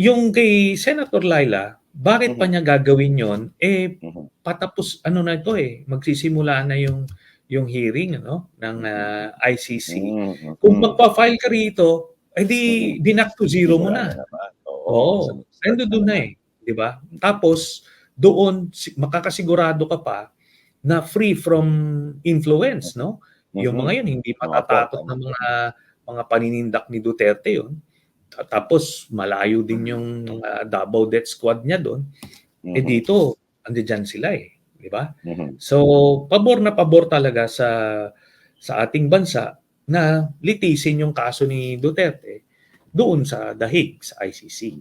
yung kay Senator Laila, bakit pa Mhm. niya gagawin yon? Eh, Mhm. patapos, ano na ito eh, magsisimula na yung yung hearing ano ng ah, ICC. Mhm. Kung Mhm. magpa-file ka rito, eh di Mhm. dinak to zero mo na. Oo, Sa- nandoon na eh, 'di ba? Tapos doon si- makakasigurado ka pa na free from influence, no? Yung Mhm. mga yun hindi po, ng mga mga paninindak ni Duterte yun. Ta- Tapos malayo din yung mga Davao Death Squad niya doon. Eh Mhm. dito, andiyan sila eh, 'di ba? Mhm. So, pabor na pabor talaga sa sa ating bansa na litisin yung kaso ni Duterte doon sa dahig sa ICC.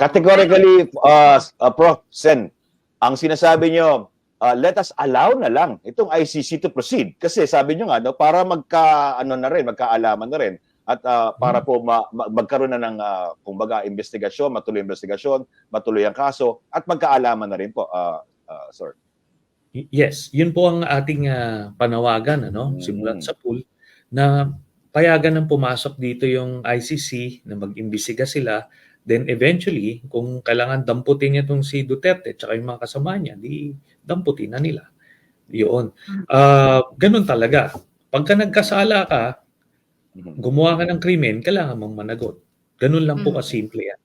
Categorically, uh, uh, Prof. Sen, ang sinasabi nyo, uh, let us allow na lang itong ICC to proceed. Kasi sabi nyo nga, no, para magka, ano na rin, magkaalaman na rin. At uh, para po ma- ma- magkaroon na ng, uh, kumbaga, investigasyon, matuloy ang investigasyon, matuloy ang kaso, at magkaalaman na rin po, uh, uh, sir. Yes, yun po ang ating ah, panawagan ano, Mm. simulat sa pool na payagan ng pumasok dito yung ICC na mag-imbestiga sila then eventually kung kailangan damputin niya tong si Duterte at yung mga kasama niya di damputin na nila. Yun. Ah, ganun talaga. Pagka nagkasala ka. Gumawa ka ng krimen, kailangan mong managot. Ganun lang po Mm. kasimple yan.